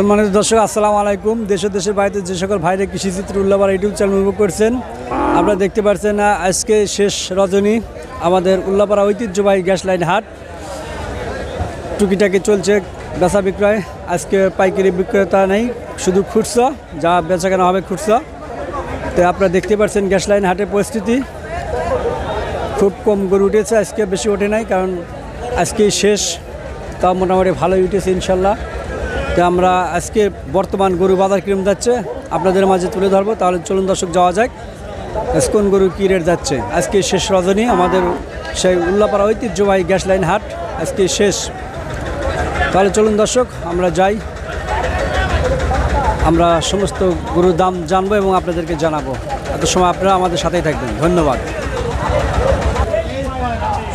সম্মানিত দর্শক, আসসালামু আলাইকুম। দেশ দেশের বাইরে যে সকল ভাইরা কৃষিচিত্র উল্লাবার ইউটিউব চ্যানেল উপভোগ করছেন, আপনারা দেখতে পাচ্ছেন আজকে শেষ রজনী আমাদের উল্লাপাড়া ঐতিহ্যবাহী গ্যাস লাইন হাট। টুকিটাকি চলছে বেচা বিক্রয়। আজকে পাইকারি বিক্রেতা নেই, শুধু খুচরা, যা বেচা কেনা হবে খুচরা। তো আপনারা দেখতে পাচ্ছেন গ্যাস লাইন হাটের পরিস্থিতি। খুব কম গরু উঠেছে, আজকে বেশি ওঠে নাই, কারণ আজকে শেষ। তা মোটামুটি ভালোই উঠেছে, ইনশাল্লাহ। তো আমরা আজকে বর্তমান গরু বাজার কিরম যাচ্ছে, আপনাদের মাঝে তুলে ধরবো। তাহলে চলুন দর্শক, যাওয়া যাক। কোন গরু কী রেট যাচ্ছে? আজকে শেষ রজনী, আমাদের সেই উল্লাপাড়া ঐতিহ্যবাহী গ্যাস লাইন হাট, আজকে শেষ। তাহলে চলুন দর্শক, আমরা যাই। আমরা সমস্ত গরুর দাম জানব এবং আপনাদেরকে জানাব। এত সময় আপনারা আমাদের সাথেই থাকবেন। ধন্যবাদ।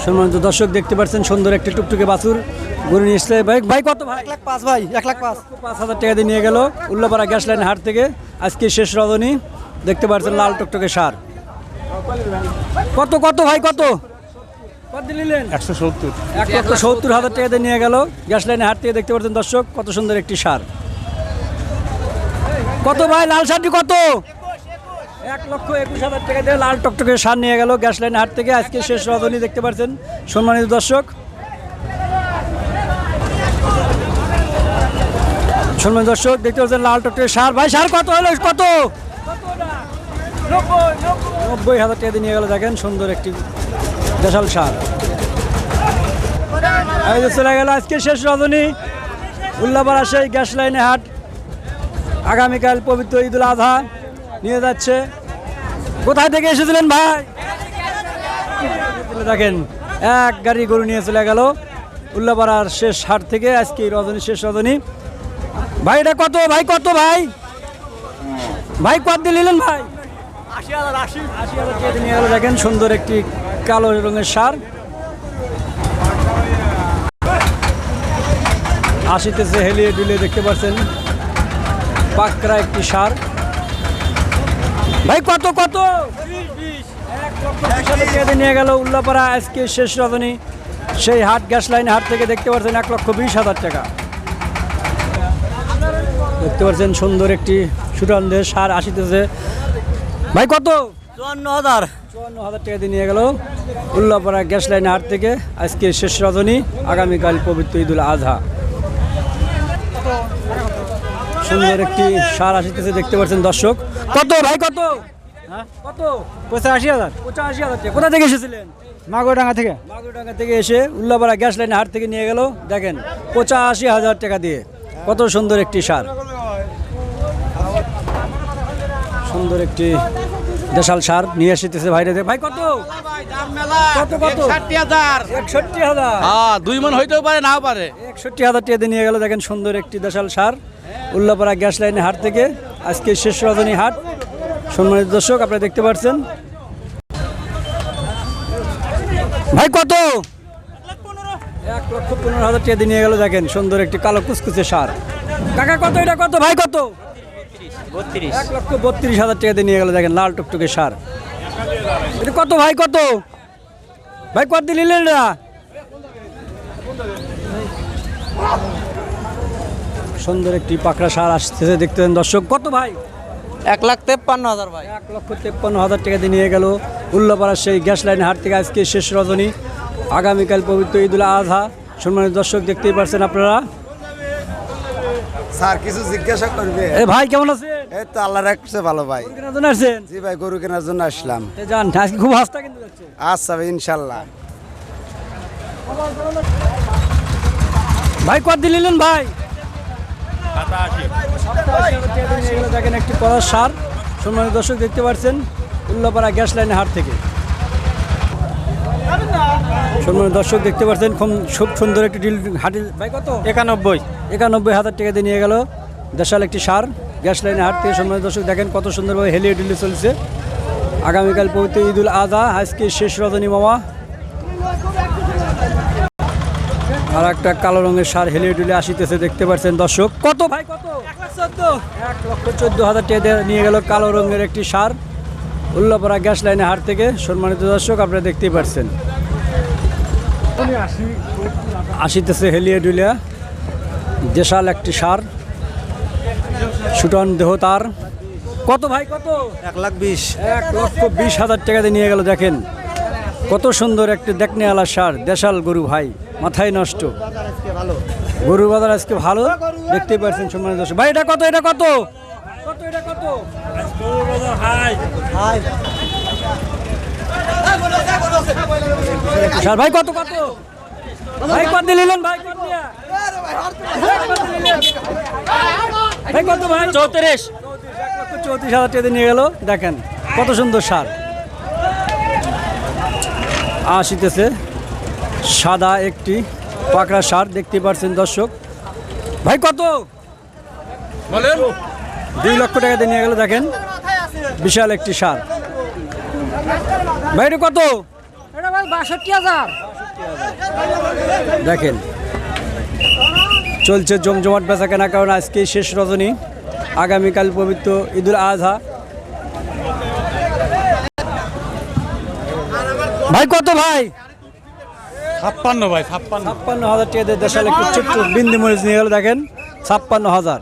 সম্মানিত দর্শক, দেখতে পাচ্ছেন সুন্দর একটি টুকটুকে বাছুর। গরু নিয়ে ভাই ভাই কত ভাই? এক লাখ পাঁচ ভাই এক লাখ পাঁচ। পাঁচ হাজার টাকা দিয়ে নিয়ে গেল উল্লাপাড়া গ্যাস লাইন হাট থেকে। আজকে শেষ রজনী দেখতে পাচ্ছেন লাল টকটকে সার। কত কত ভাই কত? একশো সত্তর। এক লক্ষ সত্তর হাজার টাকা দিয়ে নিয়ে গেল গ্যাস লাইনে হাট থেকে দেখতে পাচ্ছেন দর্শক কত সুন্দর একটি সার। কত ভাই লাল সারটি কত? এক লক্ষ একুশ হাজার টাকা দিয়ে লাল টকটকে সার নিয়ে গেল গ্যাস লাইন হাট থেকে। আজকে শেষ রজনী দেখতে পাচ্ছেন সম্মানিত দর্শক। সম্মানিত দর্শক, দেখতে পাচ্ছেন লাল টকটকে সার। ভাই, সার কত হলো? কত? নব্বই হাজার টাকা নিয়ে গেল, দেখেন, সুন্দর একটি দেশাল সার। চলে গেল আজকে শেষ রজনী। উল্লাপাড়া সেই গ্যাস লাইনে হাট। আগামীকাল পবিত্র ঈদুল আজহা নিয়ে যাচ্ছে। কোথায় থেকে এসেছিলেন ভাই? দেখেন, এক গাড়ি গরু নিয়ে চলে গেল। উল্লাপাড়ার শেষ হাট থেকে আজকে রজনী, শেষ রজনী। ভাই এটা কত? ভাই কত ভাই? ভাই কত দিয়ে নিলেন ভাই? আশি হাজার আশি। আশি হাজার টাকা নিয়ে গেল দেখেন সুন্দর একটি কালো রঙের সার। আসিতেছে হেলিয়ে ডুলিয়ে দেখতে পাচ্ছেন পাকরা একটি সার। ভাই কত কত? নিয়ে গেল উল্লাপাড়া আজকে শেষ রজনী। সেই হাট গ্যাস লাইন হাট থেকে দেখতে পাচ্ছেন এক লক্ষ বিশ হাজার টাকা। দেখতে পাচ্ছেন সুন্দর একটি সুটানদের সার আসিতেছে। ভাই কত? চুয়ান্ন হাজার। চুয়ান্ন হাজার টাকা দিয়ে নিয়ে গেল উল্লাপাড়া গ্যাস লাইন হাট থেকে। আজকে শেষ রজনী আগামীকাল পবিত্র ঈদুল আজহা। সুন্দর একটি সার আসিতেছে দেখতে পাচ্ছেন দর্শক। কত ভাই কত? হ্যাঁ? কত? পঁচাশি হাজার। পঁচাশি হাজার টাকা। কোথা থেকে এসেছিলেন? মাগুরডাঙ্গা থেকে। মাগুরডাঙ্গা থেকে এসে উল্লাপাড়া গ্যাস লাইন হাট থেকে নিয়ে গেল। দেখেন পঁচাশি হাজার টাকা দিয়ে। কত সুন্দর একটি সার। সুন্দর একটি দেশাল সার নিয়ে এসেছে ভাইরে ভাই কত? কত কত? একষট্টি হাজার। হ্যাঁ দুই মন হইতেও পারে নাও পারে। একষট্টি হাজার দিয়ে নিয়ে গেল দেখেন সুন্দর একটি দেশাল সার। উল্লাপাড়া গ্যাস লাইনের হাট থেকে। আজকে শেষ রজনী হাট। সম্মানিত দর্শক আপনারা দেখতে পাচ্ছেন লক্ষ পনেরো হাজার টাকা দিয়ে নিয়ে গেল দেখেন সুন্দর একটি কালো কুচকুচে সার। কাকা কত এটা কত? ভাই কত? বত্রিশ এক লক্ষ বত্রিশ হাজার টাকা দিয়ে নিয়ে গেল দেখেন লাল টুকটুকে সার। এটা কত ভাই কত? ভাই কত নিলেন না সুন্দর একটি পাকড়া সার আসতেছে দেখতে দর্শক কত ভাই? এক লাখ তেপ্পান্ন হাজার ভাই। এক লক্ষ তেপ্পান্ন হাজার টাকা দিয়ে নিয়ে গেল উল্লাপাড়ার সেই গ্যাস লাইন হাট থেকে আজকে শেষ রজনী। আগামীকাল পবিত্র ঈদুল আজহা। সম্মানিত দর্শক দেখতেই পারছেন আপনারা? স্যার কিছু জিজ্ঞাসা করবে? এ ভাই কেমন আছে এই তো আল্লাহ রাখছে ভালো ভাই। কেনার জন্য আসছেন? জি ভাই গরু কেনার জন্য আসলাম। এ যান আজকে খুব হাসতা কিন্তু যাচ্ছে। আচ্ছা ভাই ইনশাল্লাহ। ভাই কত দিয়ে নিলেন ভাই? দেখেন একটি কলার সার। সম্মানিত দর্শক দেখতে পাচ্ছেন উল্লাপাড়া গ্যাস লাইনের হাট থেকে। সম্মানিত দর্শক দেখতে পাচ্ছেন খুব সুন্দর একটি ডিল হাটি। ভাই কত? একানব্বই। একানব্বই হাজার টাকা দিয়ে নিয়ে গেল। দেশাল একটি সার গ্যাস লাইনের হাট থেকে সম্মানিত দর্শক দেখেন কত সুন্দরভাবে হেলিয়ে ডিলে চলছে। আগামীকাল পবিত্র ঈদুল আজহা আজকে শেষ রজনী মামা। আর একটা কালো রঙের সার হেলিয়ে ডুলে আসিতেছে দেখতে পাচ্ছেন দর্শক। কত ভাই কত? এক লক্ষ চোদ্দ। হাজার টাকা নিয়ে গেল কালো রঙের একটি সার। উল্লাপাড়া গ্যাস লাইনের হাট থেকে সম্মানিত দর্শক আপনারা দেখতেই পাচ্ছেন। আসিতেছে হেলিয়ে ডুলিয়া। দেশাল একটি সার সুটন দেহ তার। কত ভাই কত? এক লাখ বিশ। এক লক্ষ বিশ হাজার টাকা দিয়ে নিয়ে গেল দেখেন। কত সুন্দর একটি দেখনে আলা সার দেশাল গরু ভাই মাথায় নষ্ট। গরু বাজার আজকে ভালো দেখতে পাচ্ছেন সম্মানিত দর্শক। ভাই এটা কত এটা কত? কত এটা কত? সার ভাই কত কত? ভাই কত নিলেন ভাই কত ভাই কত ভাই? চৌত্রিশ। চৌত্রিশ হাজার টাকা নিয়ে গেল। দেখেন কত সুন্দর সার। আসিতেছে সাদা একটি পাকড়া সার দেখতে পাচ্ছেন দর্শক। ভাই কত? বলেন। দুই লক্ষ টাকা দিয়ে নিয়ে গেল দেখেন। বিশাল একটি সার। ভাই এটা কত? এটা ভাই বাষট্টি হাজার। দেখেন। চলছে জমজমাট বেচা কেনা কারণ আজকে শেষ রজনী। আগামীকাল পবিত্র ঈদুল আজহা। ভাই কত ভাই? ছাপ্পান্ন ভাই ছাপ্পান্ন। ছাপ্পান্ন হাজার টাকা দিয়ে দেশাল একটু ছোট্ট বিন্দি মরিচ নিয়ে গেল দেখেন। ছাপ্পান্ন হাজার।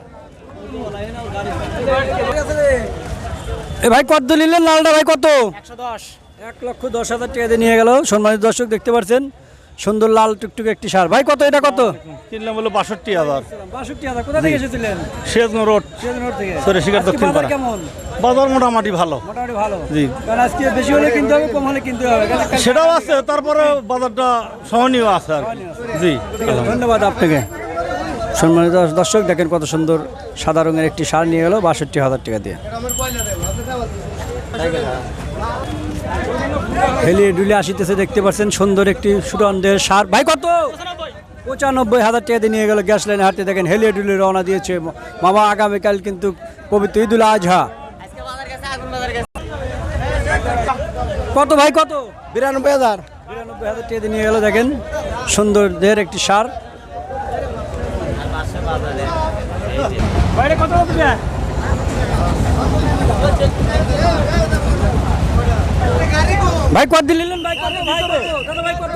এ ভাই কত নিলেন লালটা ভাই কত? একশো দশ। এক লক্ষ দশ হাজার টাকা দিয়ে নিয়ে গেল। সম্মানিত দর্শক দেখতে পাচ্ছেন সুন্দর লাল টুকটুক একটি সার। ভাই কত এটা কত? কিনলাম হলো বাষট্টি হাজার। বাষট্টি হাজার। কোথা থেকে এসেছিলেন? শেজনো রোড। সিরাজগঞ্জ থেকে। সরে শিকার দক্ষিণ পাড়া। কেমন? বাজার মোটামুটি ভালো। মোটামুটি ভালো। জি। কারণ আজকে বেশি হলে কিনতে হবে কম হলে কিনতে হবে। সেটাও আছে তারপরে বাজারটা সহনীয় আছে আর জি। ধন্যবাদ আপনাকে। সম্মানিত দর্শক দেখেন কত সুন্দর সাদা রঙের একটি সার নিয়ে গেল বাষট্টি হাজার টাকা দিয়ে। হেলিয়ে ডুলে আসিতেছে দেখতে পাচ্ছেন সুন্দর একটি সুগন্ধের সার। ভাই কত? পঁচানব্বই হাজার টাকা দিয়ে নিয়ে গেল গ্যাস লাইনে হাঁটতে দেখেন হেলিয়ে ডুলে রওনা দিয়েছে। মামা আগামীকাল কিন্তু পবিত্র ঈদুল আজহা। কত ভাই কত? বিরানব্বই হাজার। বিরানব্বই হাজার টাকা দিয়ে নিয়ে গেল দেখেন সুন্দর দেহের একটি সার। বাইরে কত ভাই কত দিলেন ভাই কত ভাই কত? দাদা ভাই কত?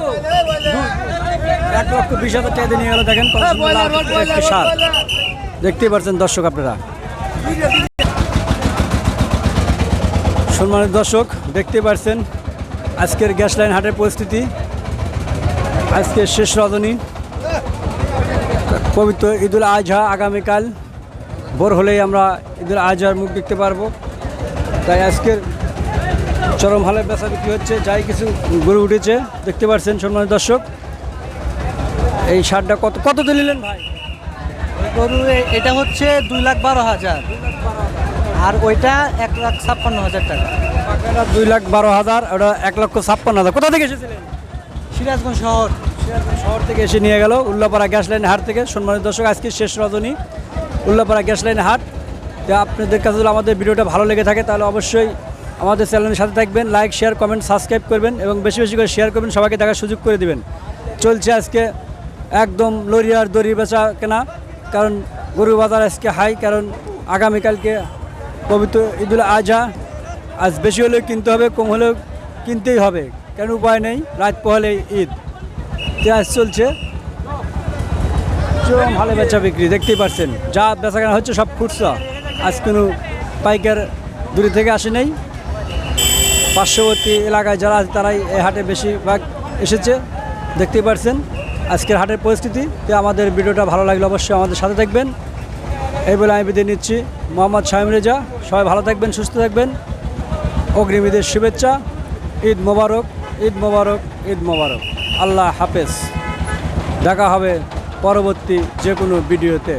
এক লক্ষ বিশ হাজার টাকা দিয়ে নিয়ে গেল দেখেন একটি সার দেখতেই পাচ্ছেন দর্শক আপনারা। সম্মানিত দর্শক দেখতে পাচ্ছেন আজকের গ্যাস লাইন হাটের পরিস্থিতি আজকে শেষ রজনী। পবিত্র ঈদুল আজহা আগামীকাল। ভোর হলেই আমরা ঈদুল আজহার মুখ দেখতে পারব। তাই আজকের চরম হালে বেচা বিক্রি হচ্ছে যাই কিছু গরু উঠেছে দেখতে পাচ্ছেন সম্মানিত দর্শক। এই সারটা কত কত দিলেন ভাই? গরু এটা হচ্ছে দুই লাখ বারো হাজার। আর ওইটা এক লাখ ছাপ্পান্ন হাজার টাকা। দুই লাখ বারো হাজার ওটা এক লক্ষ ছাপ্পান্ন হাজার। কোথা থেকে এসেছিলেন? সিরাজগঞ্জ শহর। সিরাজগঞ্জ শহর থেকে এসে নিয়ে গেল উল্লাপাড়া গ্যাস লাইন হাট থেকে। সম্মানিত দর্শক আজকে শেষ রজনী উল্লাপাড়া গ্যাস লাইন হাট। তো আপনাদের কাছে যদি আমাদের ভিডিওটা ভালো লেগে থাকে তাহলে অবশ্যই আমাদের চ্যানেলের সাথে থাকবেন লাইক শেয়ার কমেন্ট সাবস্ক্রাইব করবেন এবং বেশি বেশি করে শেয়ার করবেন, সবাইকে দেখার সুযোগ করে দিবেন। চলছে আজকে একদম লরিয়ার দড়ি বেচা কেনা, কারণ গরু বাজার আজকে হাই কারণ আগামীকালকে পবিত্র ঈদুল আজহা। আজ বেশি হলেও কিনতে হবে, কম হলেও কিনতেই হবে, কেন উপায় নেই, রাত পহলেই ঈদ। পেঁয়াজ চলছে। চরম ভালো বেচা বিক্রি, দেখতেই পাচ্ছেন যা বেচা কেনা হচ্ছে সব খুচরা। আজ কোনো পাইকার দূরে থেকে আসে নেই। পার্শ্ববর্তী এলাকায় যারা আছে, তারাই এই হাটে বেশিরভাগ এসেছে। দেখতেই পারছেন আজকের হাটের পরিস্থিতি। তো আমাদের ভিডিওটা ভালো লাগলে অবশ্যই আমাদের সাথে থাকবেন। এই বলে আমি বিদায় নিচ্ছি। মোহাম্মদ শাহিম রেজা, সবাই ভালো থাকবেন, সুস্থ থাকবেন। অগ্রিম ঈদের শুভেচ্ছা। ঈদ মোবারক ঈদ মোবারক ঈদ মোবারক। আল্লাহ হাফেজ। দেখা হবে পরবর্তী যে কোনো ভিডিওতে।